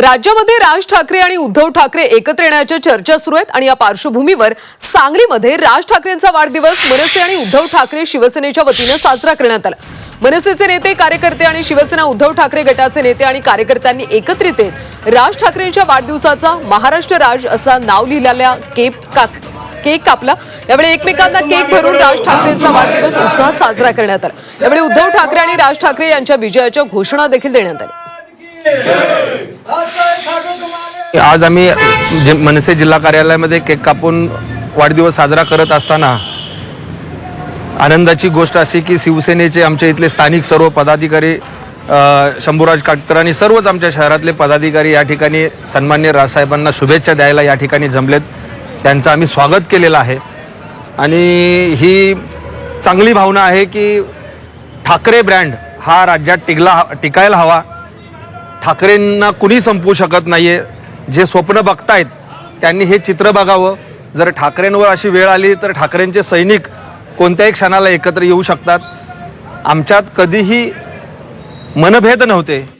राज्यामध्ये राज ठाकरे आणि उद्धव ठाकरे एकत्र येण्याच्या चर्चा सुरू आहेत आणि या पार्श्वभूमीवर सांगलीमध्ये राज ठाकरेंचा वाढदिवस मनसे आणि उद्धव ठाकरे शिवसेनेच्या वतीनं साजरा करण्यात आला. मनसेचे नेते कार्यकर्ते आणि शिवसेना उद्धव ठाकरे गटाचे नेते आणि कार्यकर्त्यांनी एकत्रित येत राज ठाकरेंच्या वाढदिवसाचा महाराष्ट्र राज असा नाव लिहिलेल्या केक काक केक कापला. यावेळी एकमेकांना केक भरून राज ठाकरेंचा वाढदिवस उत्साहात साजरा करण्यात आला. यावेळी उद्धव ठाकरे आणि राज ठाकरे यांच्या विजयाच्या घोषणा देखील देण्यात आल्या. आज आम्ही जे मनसे जिल्हा कार्यालयामध्ये केक कापून वाढदिवस साजरा करत असताना आनंदाची गोष्ट अशी की शिवसेनेचे आमच्या इथले स्थानिक सर्व पदाधिकारी शंभूराज काटकर आणि सर्वच आमच्या शहरातले पदाधिकारी या ठिकाणी सन्मान्य राजसाहेबांना शुभेच्छा द्यायला या ठिकाणी जमलेत. त्यांचं आम्ही स्वागत केलेलं आहे. आणि ही चांगली भावना आहे की ठाकरे ब्रँड हा राज्यात टिकला टिकायला हवा. ठाकरेंना कुणी संपवू शकत नाही आहे जे स्वप्न बघतायत त्यांनी हे चित्र बघावं. जर ठाकरेंवर अशी वेळ आली तर ठाकरेंचे सैनिक कोणत्याही क्षणाला एकत्र येऊ शकतात. आमच्यात कधीही मनभेद नव्हते.